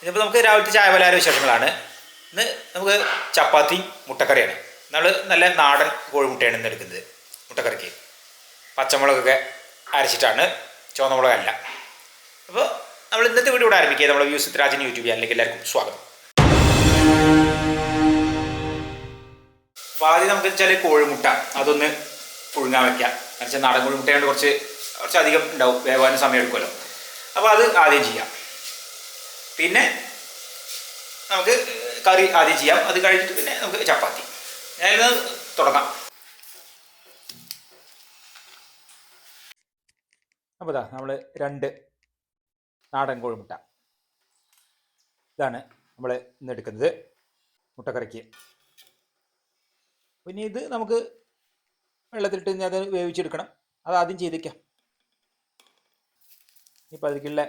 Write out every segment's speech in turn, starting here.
ഇന്നിപ്പോൾ നമുക്ക് രാവിലത്തെ ചായ പലഹാര വിശേഷങ്ങളാണ്. ഇന്ന് നമുക്ക് ചപ്പാത്തി മുട്ടക്കറിയാണ്. നമ്മൾ നല്ല നാടൻ കോഴിമുട്ടയാണ് ഇന്ന് എടുക്കുന്നത് മുട്ടക്കറിക്ക്. പച്ചമുളകൊക്കെ അരച്ചിട്ടാണ് ചുവന്ന മുളകല്ല അപ്പോൾ നമ്മൾ ഇന്നത്തെ വീഡിയോ ഇവിടെ ആരംഭിക്കുക. നമ്മൾ വ്യൂസ് രാജൻ യൂട്യൂബ് ചാനലിലേക്ക് എല്ലാവർക്കും സ്വാഗതം. അപ്പോൾ ആദ്യം നമുക്ക് വെച്ചാൽ കോഴിമുട്ട അതൊന്ന് പുഴുങ്ങാൻ വെക്കാം. എന്നുവെച്ചാൽ നാടൻ കോഴിമുട്ടയുണ്ട് കുറച്ച് കുറച്ച് അധികം ഉണ്ടാവും വേവാനും സമയം എടുക്കുമല്ലോ. അപ്പോൾ അത് ആദ്യം ചെയ്യാം. പിന്നെ നമുക്ക് കറി ആദ്യം ചെയ്യാം. അത് കഴിഞ്ഞിട്ട് പിന്നെ നമുക്ക് ചപ്പാത്തി. ഞാനിത് തുടങ്ങാം. അപ്പോൾ ഇതാ നമ്മൾ രണ്ട് നാടൻ കോഴിമുട്ട. ഇതാണ് നമ്മൾ ഇന്ന് എടുക്കുന്നത്. മുട്ടക്കറിക്ക്. പിന്നെ ഇത് നമുക്ക് വെള്ളത്തിലിട്ട് ഇനി അത് വേവിച്ചെടുക്കണം. അത് ആദ്യം ചെയ്തേക്കാം. ഇപ്പം അതിലേക്കുള്ള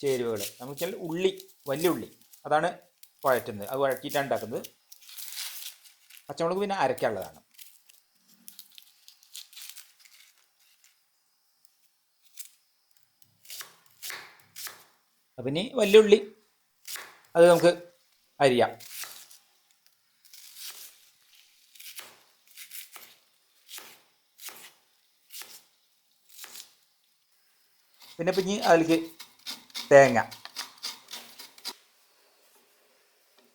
ചേരുവകൾ. നമുക്ക് വെച്ചാൽ ഉള്ളി വലിയ ഉള്ളി. അതാണ് വഴറ്റുന്നത്. അത് വഴറ്റിയിട്ടാണ് ഉണ്ടാക്കുന്നത്. പച്ചമുളക് പിന്നെ അരയ്ക്കാനുള്ളതാണ്. അപ്പം ഇനി വലിയ ഉള്ളി. അത് നമുക്ക് അരിയാം. പിന്നെ ഇനി അതിലേക്ക് തേങ്ങ.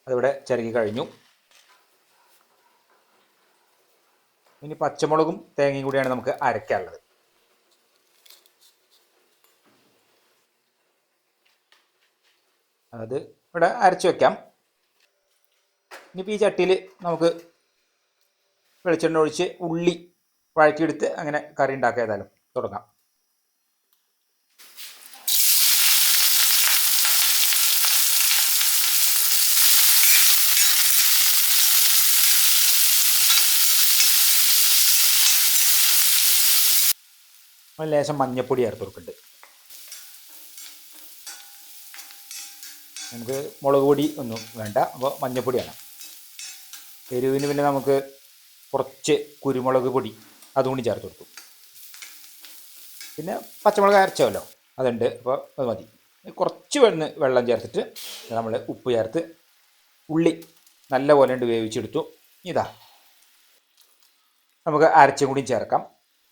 അതിവിടെ ചിരകി കഴിഞ്ഞു. ഇനി പച്ചമുളകും തേങ്ങയും കൂടിയാണ് നമുക്ക് അരയ്ക്കാനുള്ളത് അത് ഇവിടെ അരച്ചു വെക്കാം. ഇനിയിപ്പോൾ ഈ ചട്ടിയിൽ നമുക്ക് വെളിച്ചെണ്ണ ഒഴിച്ച് ഉള്ളി വഴറ്റിയെടുത്ത് അങ്ങനെ കറി ഉണ്ടാക്കുക ഏതായാലും തുടങ്ങാം. ഒരു ലേശം മഞ്ഞപ്പൊടി ചേർത്ത് കൊടുക്കുന്നുണ്ട് നമുക്ക് മുളക് പൊടി ഒന്നും വേണ്ട അപ്പോൾ മഞ്ഞപ്പൊടിയാണ് എരിവിന് പിന്നെ നമുക്ക് കുറച്ച് കുരുമുളക് പൊടി അതുകൊണ്ട് ചേർത്ത് കൊടുത്തു പിന്നെ പച്ചമുളക് അരച്ചല്ലോ അതുണ്ട് അപ്പോൾ അത് മതി. കുറച്ച് വെള്ളം വെള്ളം ചേർത്തിട്ട് നമ്മൾ ഉപ്പ് ചേർത്ത് ഉള്ളി നല്ല പോലെ ഉണ്ട് വേവിച്ചെടുത്തു. ഇതാ. നമുക്ക് അരച്ചും കൂടി ചേർക്കാം.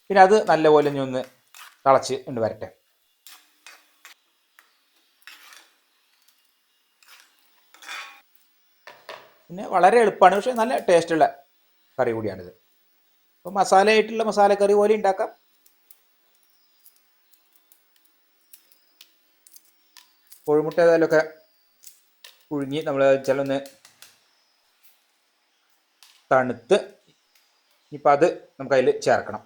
പിന്നെ അത് നല്ലപോലെ പോലെ ഒന്ന് തിളച്ച് ഉണ്ട് വരട്ടെ. പിന്നെ വളരെ എളുപ്പമാണ് പക്ഷെ നല്ല ടേസ്റ്റുള്ള കറി കൂടിയാണിത്. അപ്പോൾ മസാലയായിട്ടുള്ള മസാലക്കറി പോലെ ഉണ്ടാക്കാം. കോഴിമുട്ട ഏതായാലൊക്കെ പുഴുങ്ങി നമ്മൾ ചിലൊന്ന് തണുത്ത് ഇപ്പം അത് നമുക്കതിൽ ചേർക്കണം.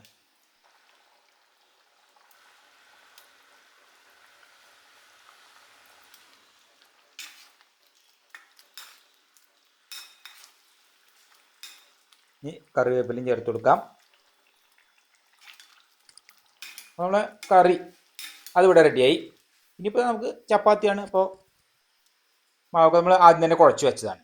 ഇനി കറിവേപ്പിലയും ചേർത്ത് കൊടുക്കാം. നമ്മളെ കറി അതിവിടെ റെഡിയായി. ഇനിയിപ്പോൾ നമുക്ക് ചപ്പാത്തിയാണ് ഇപ്പോൾ മാവ് നമ്മൾ ആദ്യം തന്നെ കുഴച്ച് വെച്ചതാണ്.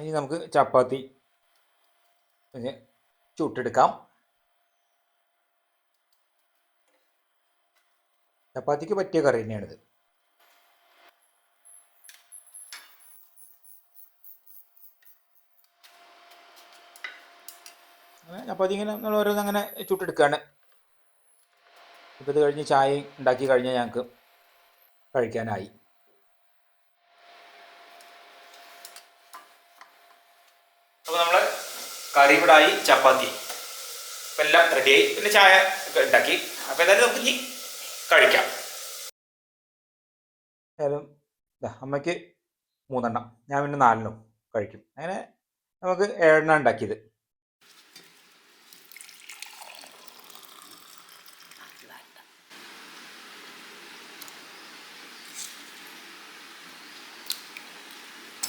ഇനി നമുക്ക് ചപ്പാത്തി ചുട്ടെടുക്കാം. ചപ്പാത്തിക്ക് പറ്റിയ കറി തന്നെയാണിത്. ചപ്പാത്തി ഇങ്ങനെ നമ്മൾ ഓരോന്ന് അങ്ങനെ ചുട്ടെടുക്കുകയാണ് ഇപ്പോൾ ഇത് കഴിഞ്ഞ് ചായ ഉണ്ടാക്കി കഴിഞ്ഞാൽ ഞങ്ങൾക്ക് കഴിക്കാനായി. കറി ഇവിടെ ചപ്പാത്തി. അപ്പം എല്ലാം റെഡിയായി പിന്നെ ചായ ഉണ്ടാക്കി. അപ്പം ഏതായാലും നമുക്ക് ഇനി കഴിക്കാം. ഏതായാലും അമ്മയ്ക്ക് മൂന്നെണ്ണം. ഞാൻ പിന്നെ നാലെണ്ണം കഴിക്കും. അങ്ങനെ നമുക്ക് ഏഴെണ്ണം ഉണ്ടാക്കിയത്.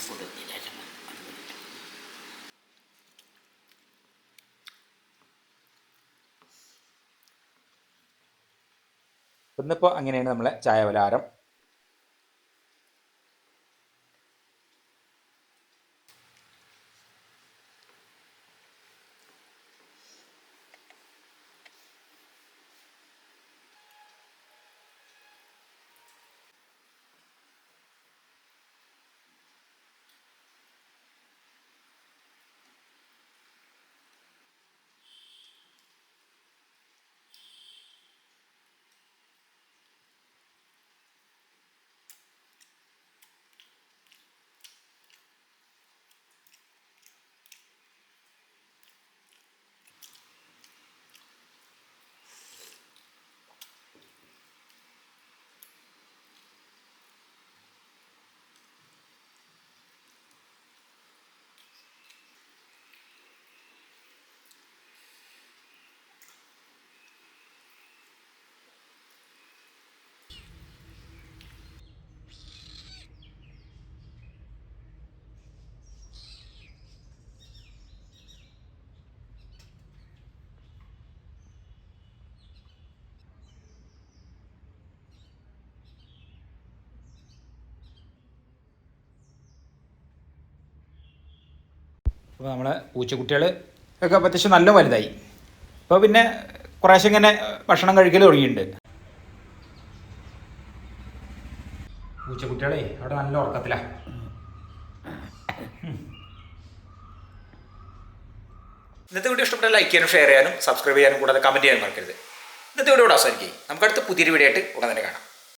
കൊടുത്തില്ല ഇന്നിപ്പോൾ അങ്ങനെയാണ് നമ്മളെ ചായ പലഹാരം. അപ്പോൾ നമ്മളെ പൂച്ചക്കുട്ടികൾ ഒക്കെ അത്യാവശ്യം നല്ല വലുതായി. അപ്പോൾ പിന്നെ കുറേശ്ശെ ഇങ്ങനെ ഭക്ഷണം കഴിക്കൽ തുടങ്ങിയിട്ടുണ്ട്. പൂച്ചക്കുട്ടികളെ അവിടെ നല്ല ഉറക്കത്തിലാണ് ഇന്നത്തെ വീഡിയോ ഇഷ്ടപ്പെട്ട ലൈക്ക് ചെയ്യാനും ഷെയർ ചെയ്യാനും സബ്സ്ക്രൈബ് ചെയ്യാനും കൂടാതെ കമന്റ് ചെയ്യാനും മറക്കരുത്. ഇന്നത്തെ വീഡിയോ ഇവിടെ അവസാനിക്കും നമുക്ക് അടുത്ത പുതിയൊരു വീഡിയോ ആയിട്ട് ഉടൻ തന്നെ കാണാം.